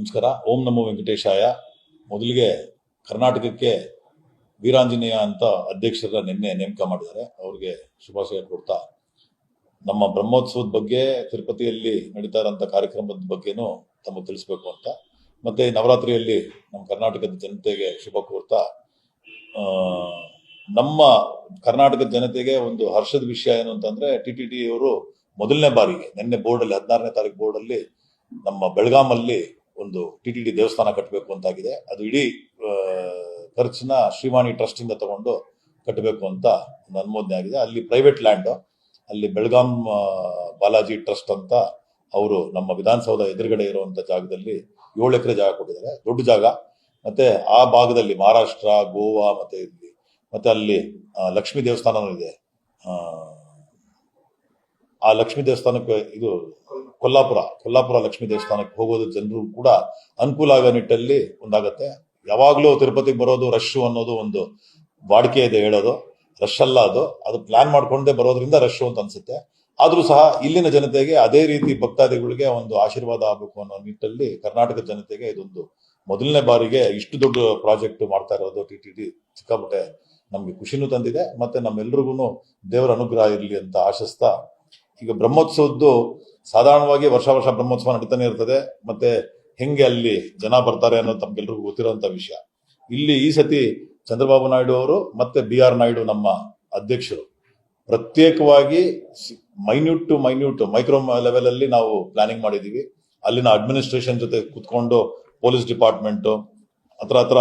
ನಮಸ್ಕಾರ. ಓಂ ನಮೋ ವೆಂಕಟೇಶಾಯ. ಮೊದಲಿಗೆ ಕರ್ನಾಟಕಕ್ಕೆ ವೀರಾಂಜನೇಯ ಅಂತ ಅಧ್ಯಕ್ಷರ ನಿನ್ನೆ ನೇಮಕ ಮಾಡಿದ್ದಾರೆ. ಅವ್ರಿಗೆ ಶುಭಾಶಯ ಕೊಡ್ತಾ ನಮ್ಮ ಬ್ರಹ್ಮೋತ್ಸವದ ಬಗ್ಗೆ, ತಿರುಪತಿಯಲ್ಲಿ ನಡೀತಾ ಇರೋಂಥ ಕಾರ್ಯಕ್ರಮದ ಬಗ್ಗೆನೂ ತಮಗೆ ತಿಳಿಸ್ಬೇಕು ಅಂತ. ಮತ್ತೆ ನವರಾತ್ರಿಯಲ್ಲಿ ನಮ್ಮ ಕರ್ನಾಟಕದ ಜನತೆಗೆ ಶುಭ ಕೋರ್ತಾ ನಮ್ಮ ಕರ್ನಾಟಕದ ಜನತೆಗೆ ಒಂದು ಹರ್ಷದ ವಿಷಯ ಏನು ಅಂತಂದ್ರೆ, ಟಿ ಟಿ ಟಿ ಅವರು ಮೊದಲನೇ ಬಾರಿಗೆ, ನಿನ್ನೆ ಬೋರ್ಡ್ ಅಲ್ಲಿ ಹದಿನಾರನೇ ತಾರೀಕು ಬೋರ್ಡ್ ಅಲ್ಲಿ ನಮ್ಮ ಬೆಳಗಾಮಲ್ಲಿ ಒಂದು ಟಿ ಟಿ ಡಿ ದೇವಸ್ಥಾನ ಕಟ್ಟಬೇಕು ಅಂತಾಗಿದೆ. ಅದು ಇಡೀ ಖರ್ಚಿನ ಖರ್ಚನ್ನ ಶ್ರೀವಾಣಿ ಟ್ರಸ್ಟ್ ಇಂದ ತಗೊಂಡು ಕಟ್ಟಬೇಕು ಅಂತ ಒಂದು ಅನುಮೋದನೆ ಆಗಿದೆ. ಅಲ್ಲಿ ಪ್ರೈವೇಟ್ ಲ್ಯಾಂಡ್ ಅಲ್ಲಿ ಬೆಳಗಾಂ ಬಾಲಾಜಿ ಟ್ರಸ್ಟ್ ಅಂತ ಅವರು ನಮ್ಮ ವಿಧಾನಸೌಧ ಎದುರುಗಡೆ ಇರುವಂತ ಜಾಗದಲ್ಲಿ ಏಳು ಎಕರೆ ಜಾಗ ಕೊಟ್ಟಿದ್ದಾರೆ. ದೊಡ್ಡ ಜಾಗ. ಮತ್ತೆ ಆ ಭಾಗದಲ್ಲಿ ಮಹಾರಾಷ್ಟ್ರ, ಗೋವಾ ಮತ್ತೆ ಇಲ್ಲಿ, ಮತ್ತೆ ಅಲ್ಲಿ ಲಕ್ಷ್ಮೀ ದೇವಸ್ಥಾನನೂ ಇದೆ ಆ ಲಕ್ಷ್ಮೀ ದೇವಸ್ಥಾನಕ್ಕೆ ಇದು ಕೊಲ್ಲಾಪುರ ಕೊಲ್ಲಾಪುರ ಲಕ್ಷ್ಮೀ ದೇವಸ್ಥಾನಕ್ಕೆ ಹೋಗೋದು ಜನರು ಕೂಡ ಅನುಕೂಲ ಆಗೋ ನಿಟ್ಟಲ್ಲಿ ಒಂದಾಗತ್ತೆ. ಯಾವಾಗಲೂ ತಿರುಪತಿಗೆ ಬರೋದು ರಶ್ ಅನ್ನೋದು ಒಂದು ವಾಡಿಕೆ ಇದೆ ಹೇಳೋದು. ರಶ್ ಅಲ್ಲ ಅದು. ಅದು ಪ್ಲಾನ್ ಮಾಡ್ಕೊಂಡೇ ಬರೋದ್ರಿಂದ ರಶ್ ಅಂತ ಅನ್ಸುತ್ತೆ. ಆದ್ರೂ ಸಹ ಇಲ್ಲಿನ ಜನತೆಗೆ ಅದೇ ರೀತಿ ಭಕ್ತಾದಿಗಳಿಗೆ ಒಂದು ಆಶೀರ್ವಾದ ಆಗಬೇಕು ಅನ್ನೋ ನಿಟ್ಟಲ್ಲಿ ಕರ್ನಾಟಕದ ಜನತೆಗೆ ಇದೊಂದು ಮೊದಲನೇ ಬಾರಿಗೆ ಇಷ್ಟು ದೊಡ್ಡ ಪ್ರಾಜೆಕ್ಟ್ ಮಾಡ್ತಾ ಇರೋದು ಟಿ ಟಿ ಡಿ ಸಿಕ್ಕಾಪಟ್ಟೆ ನಮ್ಗೆ ಖುಷಿನೂ ತಂದಿದೆ. ಮತ್ತೆ ನಮ್ಮೆಲ್ರಿಗೂ ದೇವರ ಅನುಗ್ರಹ ಇರಲಿ ಅಂತ ಆಶಿಸ್ತಾ ಈಗ ಬ್ರಹ್ಮೋತ್ಸವದ್ದು ಸಾಧಾರಣವಾಗಿ ವರ್ಷ ವರ್ಷ ಬ್ರಹ್ಮೋತ್ಸವ ನಡೀತಾನೆ ಇರ್ತದೆ. ಮತ್ತೆ ಹೆಂಗೆ ಅಲ್ಲಿ ಜನ ಬರ್ತಾರೆ ಅನ್ನೋದು ತಮ್ಗೆಲ್ರಿಗೂ ಗೊತ್ತಿರುವಂತ ವಿಷಯ. ಇಲ್ಲಿ ಈ ಸತಿ ಚಂದ್ರಬಾಬು ನಾಯ್ಡು ಅವರು ಮತ್ತೆ ಬಿ ಆರ್ ನಾಯ್ಡು ನಮ್ಮ ಅಧ್ಯಕ್ಷರು. ಪ್ರತ್ಯೇಕವಾಗಿ minute to minute micro level ಅಲ್ಲಿ ನಾವು ಪ್ಲಾನಿಂಗ್ ಮಾಡಿದೀವಿ. ಅಲ್ಲಿನ ಅಡ್ಮಿನಿಸ್ಟ್ರೇಷನ್ ಜೊತೆ ಕುತ್ಕೊಂಡು ಪೊಲೀಸ್ ಡಿಪಾರ್ಟ್ಮೆಂಟ್ ಹತ್ರ ಹತ್ರ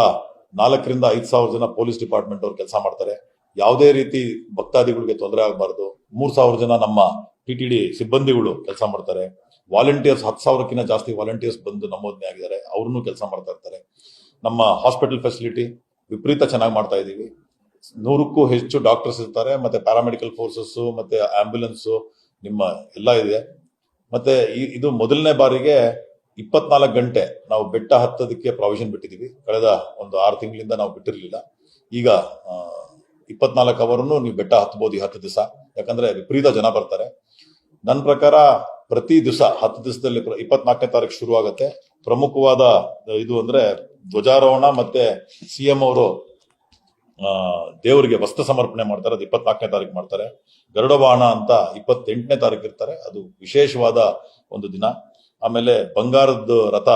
ನಾಲ್ಕರಿಂದ ಐದು ಸಾವಿರ ಜನ ಪೊಲೀಸ್ ಡಿಪಾರ್ಟ್ಮೆಂಟ್ ಅವ್ರು ಕೆಲಸ ಮಾಡ್ತಾರೆ. ಯಾವುದೇ ರೀತಿ ಭಕ್ತಾದಿಗಳಿಗೆ ತೊಂದರೆ ಆಗಬಾರ್ದು. ಮೂರ್ ಸಾವಿರ ಜನ ನಮ್ಮ ಟಿ ಟಿ ಡಿ ಸಿಬ್ಬಂದಿಗಳು ಕೆಲಸ ಮಾಡ್ತಾರೆ. ವಾಲಂಟಿಯರ್ಸ್ ಹತ್ತು ಸಾವಿರಕ್ಕಿಂತ ಜಾಸ್ತಿ ವಾಲಂಟಿಯರ್ಸ್ ಬಂದು ನಮೋದನೆ ಆಗಿದ್ದಾರೆ. ಅವ್ರನ್ನೂ ಕೆಲಸ ಮಾಡ್ತಾ ಇರ್ತಾರೆ. ನಮ್ಮ ಹಾಸ್ಪಿಟಲ್ ಫೆಸಿಲಿಟಿ ವಿಪರೀತ ಚೆನ್ನಾಗಿ ಮಾಡ್ತಾ ಇದ್ದೀವಿ. ನೂರಕ್ಕೂ ಹೆಚ್ಚು ಡಾಕ್ಟರ್ಸ್ ಇರ್ತಾರೆ. ಮತ್ತೆ ಪ್ಯಾರಾಮೆಡಿಕಲ್ ಫೋರ್ಸಸ್ ಮತ್ತೆ ಆಂಬ್ಯುಲೆನ್ಸ್ ನಿಮ್ಮ ಎಲ್ಲ ಇದೆ. ಮತ್ತೆ ಇದು ಮೊದಲನೇ ಬಾರಿಗೆ ಇಪ್ಪತ್ನಾಲ್ಕು ಗಂಟೆ ನಾವು ಬೆಟ್ಟ ಹತ್ತೋದಕ್ಕೆ ಪ್ರಾವಿಷನ್ ಬಿಟ್ಟಿದೀವಿ ಕಳೆದ ಒಂದು ಆರು ತಿಂಗಳಿಂದ ನಾವು ಬಿಟ್ಟಿರಲಿಲ್ಲ. ಈಗ ಇಪ್ಪತ್ನಾಲ್ಕು ಅವರನ್ನು ನೀವು ಬೆಟ್ಟ ಹತ್ಬೋದು ಈ ಹತ್ತು ದಿವಸ. ಯಾಕಂದ್ರೆ ವಿಪರೀತ ಜನ ಬರ್ತಾರೆ. ನನ್ನ ಪ್ರಕಾರ ಪ್ರತಿ ದಿವಸ, ಹತ್ತು ದಿವಸದಲ್ಲಿ ಇಪ್ಪತ್ನಾಲ್ಕನೇ ತಾರೀಕು ಶುರು ಆಗುತ್ತೆ ಪ್ರಮುಖವಾದ ಇದು ಅಂದ್ರೆ ಧ್ವಜಾರೋಹಣ ಮತ್ತೆ ಸಿಎಂ ಅವರು ದೇವರಿಗೆ ವಸ್ತ್ರ ಸಮರ್ಪಣೆ ಮಾಡ್ತಾರೆ. ಅದು ಇಪ್ಪತ್ನಾಲ್ಕನೇ ತಾರೀಕು ಮಾಡ್ತಾರೆ. ಗರುಡವಾಹನ ಅಂತ ಇಪ್ಪತ್ತೆಂಟನೇ ತಾರೀಕು ಇರ್ತಾರೆ. ಅದು ವಿಶೇಷವಾದ ಒಂದು ದಿನ. ಆಮೇಲೆ ಬಂಗಾರದ ರಥ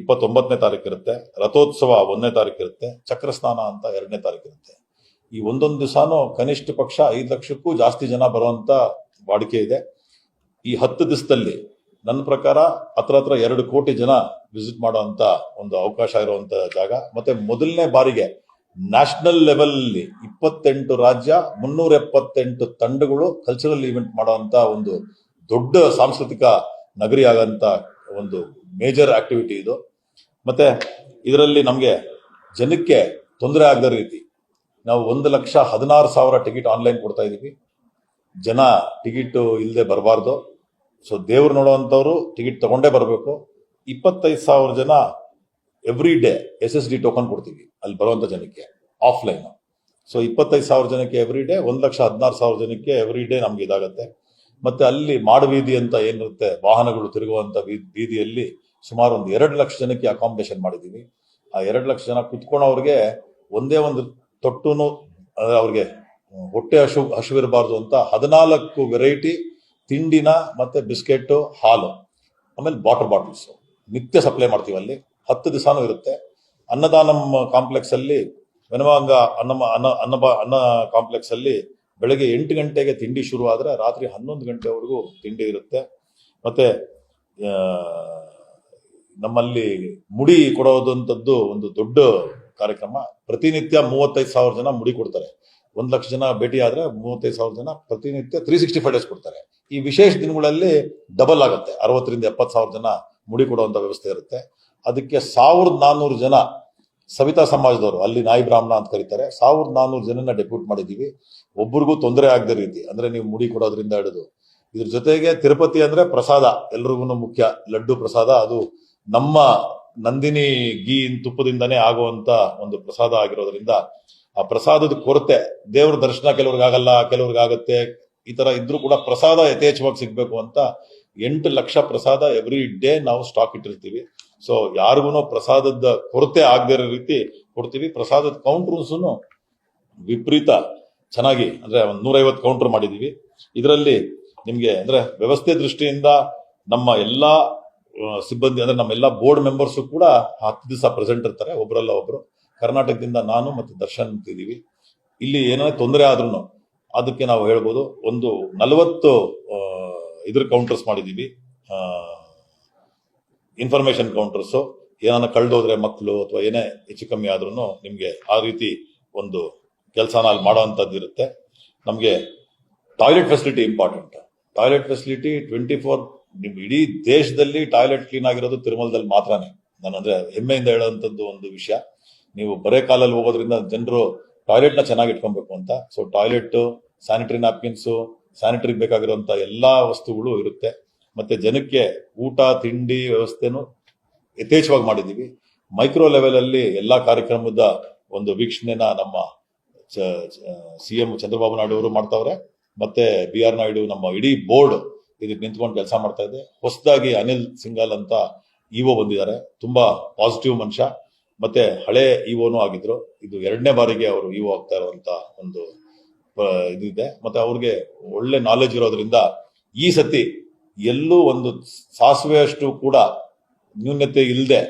ಇಪ್ಪತ್ತೊಂಬತ್ತನೇ ತಾರೀಕು ಇರುತ್ತೆ. ರಥೋತ್ಸವ ಒಂದನೇ ತಾರೀಕು ಇರುತ್ತೆ. ಚಕ್ರಸ್ನಾನ ಅಂತ ಎರಡನೇ ತಾರೀಕು ಇರುತ್ತೆ. ಈ ಒಂದೊಂದು ದಿವಸನೂ ಕನಿಷ್ಠ ಪಕ್ಷ ಐದು ಲಕ್ಷಕ್ಕೂ ಜಾಸ್ತಿ ಜನ ಬರುವಂತ ವಾಡಿಕೆ ಇದೆ. ಈ ಹತ್ತು ದಿವಸದಲ್ಲಿ ನನ್ನ ಪ್ರಕಾರ ಹತ್ರ ಹತ್ರ ಎರಡು ಕೋಟಿ ಜನ ವಿಸಿಟ್ ಮಾಡುವಂತ ಒಂದು ಅವಕಾಶ ಇರುವಂತ ಜಾಗ. ಮತ್ತೆ ಮೊದಲನೇ ಬಾರಿಗೆ ನ್ಯಾಷನಲ್ ಲೆವೆಲ್ ಇಪ್ಪತ್ತೆಂಟು ರಾಜ್ಯ, ಮುನ್ನೂರ ಎಪ್ಪತ್ತೆಂಟು ತಂಡಗಳು ಕಲ್ಚರಲ್ ಇವೆಂಟ್ ಮಾಡುವಂತ ಒಂದು ದೊಡ್ಡ ಸಾಂಸ್ಕೃತಿಕ ನಗರಿ ಆಗಂತ ಒಂದು ಮೇಜರ್ ಆಕ್ಟಿವಿಟಿ ಇದು. ಮತ್ತೆ ಇದರಲ್ಲಿ ನಮಗೆ ಜನಕ್ಕೆ ತೊಂದರೆ ಆಗದ ರೀತಿ ನಾವು ಒಂದು ಲಕ್ಷ ಹದಿನಾರು ಸಾವಿರ ಟಿಕೆಟ್ ಆನ್ಲೈನ್ ಕೊಡ್ತಾ ಇದೀವಿ. ಜನ ಟಿಕೆಟ್ ಇಲ್ಲದೆ ಬರಬಾರ್ದು. ಸೊ ದೇವ್ರು ನೋಡುವಂಥವ್ರು ಟಿಕೆಟ್ ತಗೊಂಡೇ ಬರಬೇಕು. ಇಪ್ಪತ್ತೈದು ಸಾವಿರ ಜನ every day S S D token ಕೊಡ್ತೀವಿ. ಅಲ್ಲಿ ಬರುವಂತ ಜನಕ್ಕೆ ಆಫ್ಲೈನ್ ಸೊ ಇಪ್ಪತ್ತೈದು ಸಾವಿರ ಜನಕ್ಕೆ ಎವ್ರಿ ಡೇ ಒಂದ್ ಲಕ್ಷ ಹದಿನಾರು ಸಾವಿರ ಜನಕ್ಕೆ ಎವ್ರಿ ಡೇ ನಮ್ಗೆ ಇದಾಗುತ್ತೆ. ಮತ್ತೆ ಅಲ್ಲಿ ಮಾಡಬೀದಿ ಅಂತ ಏನಿರುತ್ತೆ, ವಾಹನಗಳು ತಿರುಗುವಂತ ಬೀದಿಯಲ್ಲಿ ಸುಮಾರು ಒಂದು ಎರಡು ಲಕ್ಷ ಜನಕ್ಕೆ ಅಕಾಮಿಡೇಷನ್ ಮಾಡಿದೀವಿ. ಆ ಎರಡು ಲಕ್ಷ ಜನ ಕುತ್ಕೊಂಡವ್ರಿಗೆ ಒಂದೇ ಒಂದು ತೊಟ್ಟುನು ಅವ್ರಿಗೆ ಹೊಟ್ಟೆ ಹಸು ಹಸುವಿರಬಾರ್ದು ಅಂತ ಹದಿನಾಲ್ಕು ವೆರೈಟಿ ತಿಂಡಿನ ಮತ್ತೆ ಬಿಸ್ಕೆಟ್, ಹಾಲು, ಆಮೇಲೆ ವಾಟರ್ ಬಾಟಲ್ಸ್ ನಿತ್ಯ ಸಪ್ಲೈ ಮಾಡ್ತೀವಿ ಅಲ್ಲಿ. ಹತ್ತು ದಿವಸನೂ ಇರುತ್ತೆ. ಅನ್ನದಾನಂ ಕಾಂಪ್ಲೆಕ್ಸ್ ಅಲ್ಲಿ, ವೆನವಾಂಗ ಅನ್ನ ಅನ್ನ ಅನ್ನ ಅನ್ನ ಕಾಂಪ್ಲೆಕ್ಸ್ ಅಲ್ಲಿ ಬೆಳಗ್ಗೆ ಎಂಟು ಗಂಟೆಗೆ ತಿಂಡಿ ಶುರು ಆದ್ರೆ ರಾತ್ರಿ ಹನ್ನೊಂದು ಗಂಟೆವರೆಗೂ ತಿಂಡಿ ಇರುತ್ತೆ. ಮತ್ತೆ ನಮ್ಮಲ್ಲಿ ಮುಡಿ ಕೊಡೋದಂಥದ್ದು ಒಂದು ದೊಡ್ಡ ಕಾರ್ಯಕ್ರಮ. ಪ್ರತಿನಿತ್ಯ ಮೂವತ್ತೈದು ಸಾವಿರ ಜನ ಮುಡಿ ಕೊಡ್ತಾರೆ. ಒಂದ್ ಲಕ್ಷ ಜನ ಭೇಟಿ ಆದ್ರೆ ಮೂವತ್ತೈದು ಸಾವಿರ ಜನ ಪ್ರತಿನಿತ್ಯ ತ್ರೀ ಸಿಕ್ಸ್ಟಿ ಫೈವ್ ಡೇಸ್ ಕೊಡ್ತಾರೆ. ಈ ವಿಶೇಷ ದಿನಗಳಲ್ಲಿ ಡಬಲ್ ಆಗುತ್ತೆ. ಅರವತ್ತರಿಂದ ಎಪ್ಪತ್ತು ಸಾವಿರ ಜನ ಮುಡಿ ಕೊಡುವಂಥ ವ್ಯವಸ್ಥೆ ಇರುತ್ತೆ. ಅದಕ್ಕೆ ಸಾವಿರದ ನಾನ್ನೂರು ಜನ ಸವಿತಾ ಸಮಾಜದವರು, ಅಲ್ಲಿ ನಾಯಿ ಬ್ರಾಹ್ಮಣ ಅಂತ ಕರೀತಾರೆ, ಸಾವಿರದ ನಾನ್ನೂರು ಜನನ ಡೆಪ್ಯೂಟ್ ಮಾಡಿದೀವಿ ಒಬ್ಬರಿಗೂ ತೊಂದರೆ ಆಗದ ರೀತಿ, ಅಂದ್ರೆ ನೀವು ಮುಡಿ ಕೊಡೋದ್ರಿಂದ ಹಿಡಿದು. ಇದ್ರ ಜೊತೆಗೆ ತಿರುಪತಿ ಅಂದ್ರೆ ಪ್ರಸಾದ, ಎಲ್ರಿಗೂ ಮುಖ್ಯ, ಲಡ್ಡು ಪ್ರಸಾದ, ಅದು ನಮ್ಮ ನಂದಿನಿ ಗೀ ತುಪ್ಪದಿಂದನೇ ಆಗುವಂತ ಒಂದು ಪ್ರಸಾದ ಆಗಿರೋದ್ರಿಂದ ಆ ಪ್ರಸಾದದ ಕೊರತೆ, ದೇವರ ದರ್ಶನ ಕೆಲವ್ರಿಗೆ ಆಗಲ್ಲ ಕೆಲವ್ರಿಗೆ ಆಗತ್ತೆ ಈ ತರ ಇದ್ರೂ ಕೂಡ ಪ್ರಸಾದ ಯಥೇಚ್ಛವಾಗಿ ಸಿಗ್ಬೇಕು ಅಂತ ಎಂಟು ಲಕ್ಷ ಪ್ರಸಾದ ಎವ್ರಿ ಡೇ ನಾವು ಸ್ಟಾಕ್ ಇಟ್ಟಿರ್ತೀವಿ. ಸೊ ಯಾರಿಗೂ ಪ್ರಸಾದದ ಕೊರತೆ ಆಗದೇ ಇರೋ ರೀತಿ ಕೊಡ್ತೀವಿ. ಪ್ರಸಾದದ ಕೌಂಟರ್ಸ್ ವಿಪರೀತ ಚೆನ್ನಾಗಿ, ಅಂದ್ರೆ ಒಂದು ನೂರೈವತ್ತು ಕೌಂಟರ್ ಮಾಡಿದೀವಿ. ಇದರಲ್ಲಿ ನಿಮ್ಗೆ, ಅಂದ್ರೆ ವ್ಯವಸ್ಥೆ ದೃಷ್ಟಿಯಿಂದ ನಮ್ಮ ಎಲ್ಲಾ ಸಿಬ್ಬಂದಿ, ಅಂದ್ರೆ ನಮ್ಮ ಎಲ್ಲಾ ಬೋರ್ಡ್ ಮೆಂಬರ್ಸ್ ಕೂಡ ಹತ್ತು ದಿವಸ ಪ್ರೆಸೆಂಟ್ ಇರ್ತಾರೆ ಒಬ್ಬರಲ್ಲ ಒಬ್ರು. ಕರ್ನಾಟಕದಿಂದ ನಾನು ಮತ್ತು ದರ್ಶನ್ ಅಂತಿದ್ದೀವಿ. ಇಲ್ಲಿ ಏನೇ ತೊಂದರೆ ಆದ್ರೂ ಅದಕ್ಕೆ ನಾವು ಹೇಳ್ಬೋದು, ಒಂದು ನಲವತ್ತು ಇದ್ರ ಕೌಂಟರ್ಸ್ ಮಾಡಿದ್ದೀವಿ. ಇನ್ಫಾರ್ಮೇಶನ್ ಕೌಂಟರ್ಸ್ ಏನಾನ ಕಳ್ದೋದ್ರೆ ಮಕ್ಕಳು ಅಥವಾ ಏನೇ ಹೆಚ್ಚು ಕಮ್ಮಿ ಆದ್ರೂ ನಿಮಗೆ ಆ ರೀತಿ ಒಂದು ಕೆಲಸನ ಅಲ್ಲಿ ಮಾಡೋವಂಥದ್ದು ಇರುತ್ತೆ. ನಮಗೆ toilet facility important toilet facility twenty four ನಿಮ್ ಇಡೀ ದೇಶದಲ್ಲಿ ಟಾಯ್ಲೆಟ್ ಕ್ಲೀನ್ ಆಗಿರೋದು ತಿರುಮಲದಲ್ಲಿ ಮಾತ್ರನೇ. ನಾನು ಅಂದ್ರೆ ಹೆಮ್ಮೆಯಿಂದ ಹೇಳುವಂಥದ್ದು ಒಂದು ವಿಷಯ. ನೀವು ಬರೇ ಕಾಲಲ್ಲಿ ಹೋಗೋದ್ರಿಂದ ಜನರು ಟಾಯ್ಲೆಟ್ನ ಚೆನ್ನಾಗಿ ಇಟ್ಕೊಬೇಕು ಅಂತ. So toilet sanitary napkins sanitary ಬೇಕಾಗಿರುವಂಥ ಎಲ್ಲಾ ವಸ್ತುಗಳು ಇರುತ್ತೆ. ಮತ್ತೆ ಜನಕ್ಕೆ ಊಟ, ತಿಂಡಿ ವ್ಯವಸ್ಥೆನು ಯಥೇಚ್ಛವಾಗಿ ಮಾಡಿದೀವಿ ಮೈಕ್ರೋ ಲೆವೆಲ್ ಅಲ್ಲಿ ಎಲ್ಲಾ ಕಾರ್ಯಕ್ರಮದ ಒಂದು ವೀಕ್ಷಣೆನ ನಮ್ಮ ಸಿ ಎಂ ಚಂದ್ರಬಾಬು ನಾಯ್ಡು ಅವರು ಮಾಡ್ತಾವ್ರೆ. ಮತ್ತೆ ಬಿ ಆರ್ ನಾಯ್ಡು ನಮ್ಮ ಇಡೀ ಬೋರ್ಡ್ ಇದಕ್ಕೆ ನಿಂತ್ಕೊಂಡು ಕೆಲಸ ಮಾಡ್ತಾ ಇದೆ. ಹೊಸದಾಗಿ ಅನಿಲ್ ಸಿಂಗಲ್ ಅಂತ ಇಒ ಬಂದಿದ್ದಾರೆ. ತುಂಬಾ ಪಾಸಿಟಿವ್ ಮನುಷ್ಯ. ಮತ್ತೆ ಹಳೆ ಇಒನು ಆಗಿದ್ರು. ಇದು ಎರಡನೇ ಬಾರಿಗೆ ಅವರು ಇಒ ಆಗ್ತಾ ಇರುವಂತ ಒಂದು ಇದಿದೆ. ಮತ್ತೆ ಅವ್ರಿಗೆ ಒಳ್ಳೆ ನಾಲೆಜ್ ಇರೋದ್ರಿಂದ ಈ ಸತಿ ಎಲ್ಲೂ ಒಂದು ಸಾಸಿವೆಯಷ್ಟು ಕೂಡ ನ್ಯೂನ್ಯತೆ ಇಲ್ಲದೆ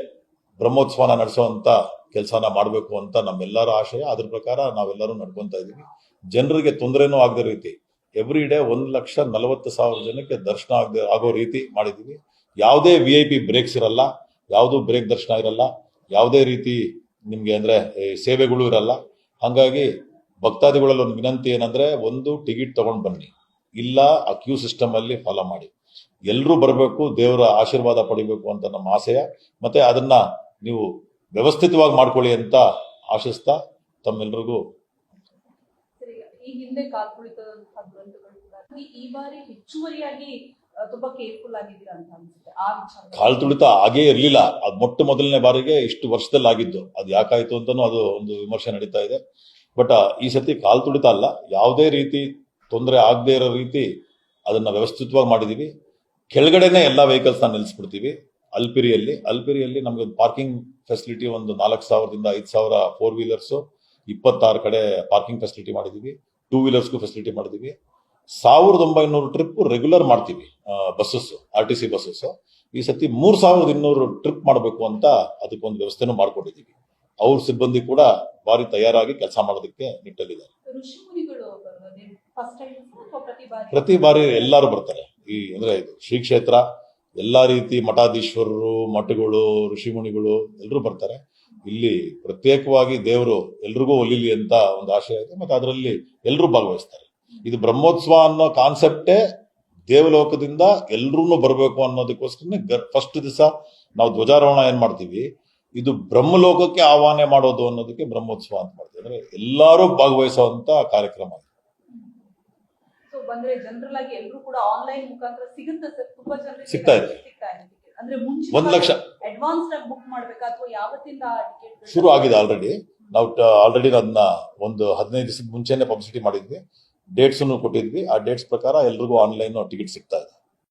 ಬ್ರಹ್ಮೋತ್ಸವನ ನಡೆಸುವಂತ ಕೆಲಸನ ಮಾಡಬೇಕು ಅಂತ ನಮ್ಮೆಲ್ಲರ ಆಶಯ. ಅದ್ರ ಪ್ರಕಾರ ನಾವೆಲ್ಲರೂ ನಡ್ಕೊಂತ ಇದೀವಿ ಜನರಿಗೆ ತೊಂದರೆನೂ ಆಗದ ರೀತಿ. ಎವ್ರಿ ಡೇ ಒಂದ್ ಲಕ್ಷ ನಲವತ್ತು ಸಾವಿರ ಜನಕ್ಕೆ ದರ್ಶನ ಆಗದೆ, ಆಗೋ ರೀತಿ ಮಾಡಿದೀವಿ ಯಾವುದೇ ವಿ ಐ ಪಿ ಬ್ರೇಕ್ಸ್ ಇರಲ್ಲ. ಯಾವುದೂ ಬ್ರೇಕ್ ದರ್ಶನ ಇರಲ್ಲ. ಯಾವುದೇ ರೀತಿ ನಿಮಗೆ ಅಂದ್ರೆ ಸೇವೆಗಳು ಇರಲ್ಲ. ಹಾಗಾಗಿ ಭಕ್ತಾದಿಗಳಲ್ಲಿ ಒಂದು ವಿನಂತಿ ಏನಂದ್ರೆ, ಒಂದು ಟಿಕೆಟ್ ತಗೊಂಡ್ ಬನ್ನಿ. ಇಲ್ಲ, ಆ ಕ್ಯೂ ಸಿಸ್ಟಮ್ ಅಲ್ಲಿ ಫಾಲೋ ಮಾಡಿ. ಎಲ್ಲರೂ ಬರಬೇಕು, ದೇವರ ಆಶೀರ್ವಾದ ಪಡಿಬೇಕು ಅಂತ ನಮ್ಮ ಆಶಯ ಮತ್ತೆ ಅದನ್ನ ನೀವು ವ್ಯವಸ್ಥಿತವಾಗಿ ಮಾಡ್ಕೊಳ್ಳಿ ಅಂತ ಆಶಿಸ್ತಾ ತಮ್ಮೆಲ್ರಿಗೂ ಈ ಹಿಂದೆ ಗ್ರಂಥಗಳು ಈ- ಬಾರಿ ಹೆಚ್ಚುವರಿಯಾಗಿ ತುಂಬಾ ಕೇರ್ಫುಲ್ ಅಂತ ಕಾಲ್ ತುಳಿತ ಆಗೇ ಇರ್ಲಿಲ್ಲ. ಅದು ಮೊಟ್ಟ ಮೊದಲನೇ ಬಾರಿಗೆ ಇಷ್ಟು ವರ್ಷದಲ್ಲಿ ಆಗಿದ್ದು ಅದು ಯಾಕಾಯ್ತು ಅಂತಾನು ಅದು ಒಂದು ವಿಮರ್ಶೆ ನಡೀತಾ ಇದೆ. ಬಟ್ ಈ ಸತಿ ಕಾಲ್ ತುಳಿತ ಅಲ್ಲ. ಯಾವುದೇ ರೀತಿ ತೊಂದರೆ ಆಗದೆ ಇರೋ ರೀತಿ ಅದನ್ನ ವ್ಯವಸ್ಥಿತವಾಗಿ ಮಾಡಿದೀವಿ. ಕೆಳಗಡೆನೆ ಎಲ್ಲಾ ವೆಹಿಕಲ್ಸ್ನ ನಿಲ್ಲಿಸ್ಬಿಡ್ತೀವಿ ಅಲ್ಪಿರಿಯಲ್ಲಿ. ಅಲ್ಪಿರಿಯಲ್ಲಿ ನಮಗೆ ಪಾರ್ಕಿಂಗ್ ಫೆಸಿಲಿಟಿ ಒಂದು ನಾಲ್ಕು ಸಾವಿರದಿಂದ ಐದು ಸಾವಿರ ಫೋರ್ ವೀಲರ್ಸ್ ಇಪ್ಪತ್ತಾರು ಕಡೆ ಪಾರ್ಕಿಂಗ್ ಫೆಸಿಲಿಟಿ ಮಾಡಿದೀವಿ. ಟೂ ವೀಲರ್ಸ್ಗೂ ಫೆಸಿಲಿಟಿ ಮಾಡಿದೀವಿ. ಸಾವಿರದ ಒಂಬೈನೂರು ಟ್ರಿಪ್ ರೆಗ್ಯುಲರ್ ಮಾಡ್ತೀವಿ buses R T C buses ಈ ಸತಿ ಮೂರ್ ಸಾವಿರದ ಇನ್ನೂರು ಟ್ರಿಪ್ ಮಾಡಬೇಕು ಅಂತ ಅದಕ್ಕೊಂದು ವ್ಯವಸ್ಥೆನೂ ಮಾಡ್ಕೊಂಡಿದ್ದೀವಿ. ಅವ್ರ ಸಿಬ್ಬಂದಿ ಕೂಡ ಬಾರಿ ತಯಾರಾಗಿ ಕೆಲಸ ಮಾಡೋದಕ್ಕೆ ನಿಟ್ಟಲ್ಲಿದ್ದಾರೆ. ಪ್ರತಿ ಬಾರಿ? ಎಲ್ಲರೂ ಬರ್ತಾರೆ. ಈ ಅಂದ್ರೆ ಶ್ರೀ ಕ್ಷೇತ್ರ ಎಲ್ಲಾ ರೀತಿ ಮಠಾಧೀಶ್ವರರು ಮಠಗಳು ಋಷಿಮುನಿಗಳು ಎಲ್ಲರೂ ಬರ್ತಾರೆ. ಇಲ್ಲಿ ಪ್ರತ್ಯೇಕವಾಗಿ ದೇವರು ಎಲ್ರಿಗೂ ಒಲಿಲಿ ಅಂತ ಒಂದು ಆಶಯ ಇದೆ. ಮತ್ತೆ ಅದರಲ್ಲಿ ಎಲ್ಲರೂ ಭಾಗವಹಿಸ್ತಾರೆ. ಇದು ಬ್ರಹ್ಮೋತ್ಸವ ಅನ್ನೋ ಕಾನ್ಸೆಪ್ಟೇ ದೇವಲೋಕದಿಂದ ಎಲ್ರೂ ಬರಬೇಕು ಅನ್ನೋದಕ್ಕೋಸ್ಕರನೇ ಫಸ್ಟ್ ದಿವಸ ನಾವು ಧ್ವಜಾರೋಹಣ ಏನ್ ಮಾಡ್ತೀವಿ? ಇದು ಬ್ರಹ್ಮಲೋಕಕ್ಕೆ ಆಹ್ವಾನ ಮಾಡೋದು ಅನ್ನೋದಕ್ಕೆ ಬ್ರಹ್ಮೋತ್ಸವ ಅಂತ ಮಾಡ್ತೀವಿ. ಅಂದ್ರೆ ಎಲ್ಲರೂ ಭಾಗವಹಿಸುವಂತ ಕಾರ್ಯಕ್ರಮ ಇದು. ಸೊ ಬಂದ್ರೆ ಜನರಲ್ ಎಲ್ಲರೂ ಕೂಡ ಆನ್ಲೈನ್ ಮುಖಾಂತರ ಸಿಗುತ್ತೆ ಸರ್ ತುಂಬಾ ಜನರಿಗೆ ಸಿಗ್ತಾ ಇದೆ. ಒಂದ್ ಲಕ್ಷ. ಅಡ್ವಾನ್ಸ್ ಆಗಿ ಬುಕ್ ಮಾಡ್ಬೇಕಾ? ಅಥವಾ ಯಾವತ್ತಿಂದ ಟಿಕೆಟ್ ಶುರು ಆಗಿದೆ ಆಲ್ರೆಡಿ ನಾವು ಆಲ್ರೆಡಿ ಅದನ್ನ ಒಂದು ಹದಿನೈದು ದಿವಸದ ಮುಂಚೆನೆ ಪಬ್ಲಿಸಿಟಿ ಮಾಡಿದ್ವಿ. ಡೇಟ್ಸ್ ಕೊಟ್ಟಿದ್ವಿ. ಆ ಡೇಟ್ಸ್ ಪ್ರಕಾರ ಎಲ್ರಿಗೂ ಆನ್ಲೈನ್ ಟಿಕೆಟ್ ಸಿಗ್ತಾ ಇದೆ.